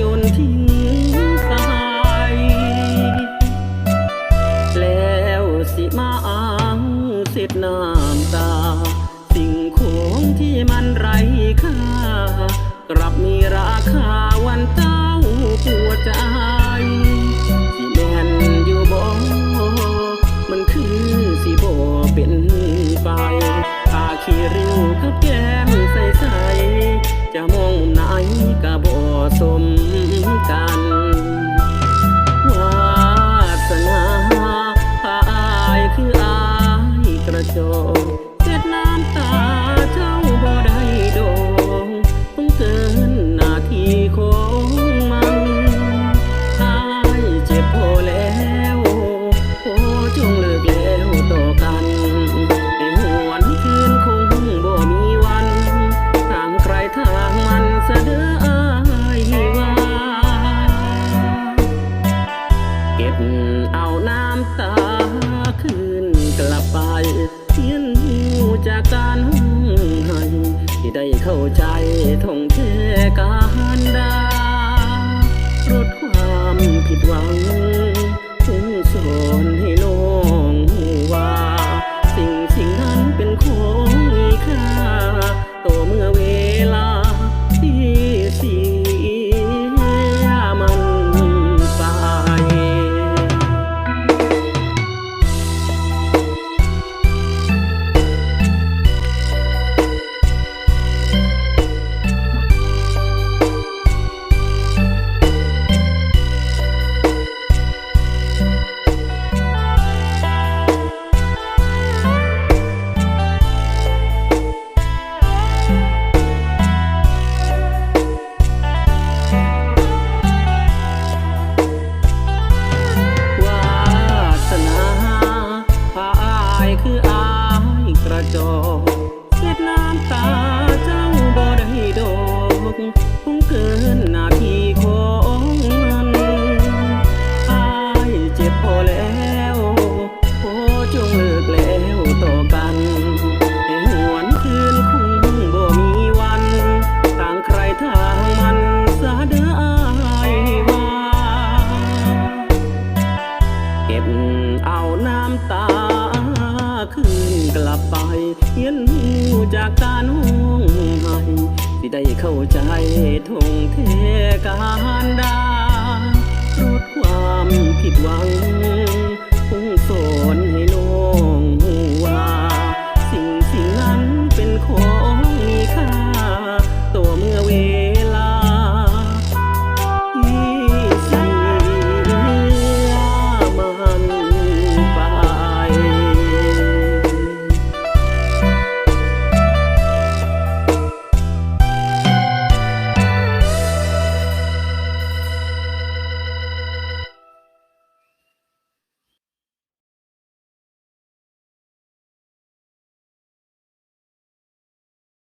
ยนทิ้งสหายแล้วสิมาอังสิทธนา show. เข้าใจท่องเทกัน Tô กลับไปเขียนหูจากการห้องใยที่ได้เข้าใจทงเทการดาลดความผิดหวังคงสอนให้น้องว่า สิ่งสิ่งนั้นเป็นของ